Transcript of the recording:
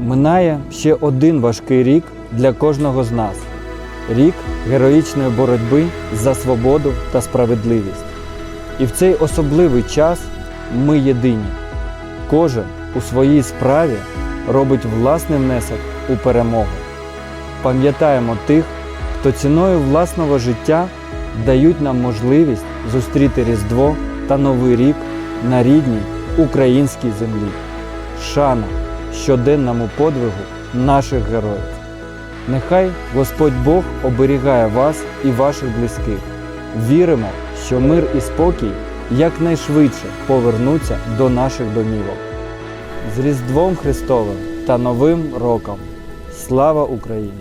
Минає ще один важкий рік для кожного з нас рік героїчної боротьби за свободу та справедливість. І в цей особливий час ми єдині. Кожен у своїй справі робить власний внесок у перемогу. Пам'ятаємо тих, хто ціною власного життя дають нам можливість зустріти Різдво та Новий рік на рідній українській землі. Шана щоденному подвигу наших героїв. Нехай Господь Бог оберігає вас і ваших близьких. Віримо, що мир і спокій якнайшвидше повернуться до наших домівок. З Різдвом Христовим та Новим Роком! Слава Україні!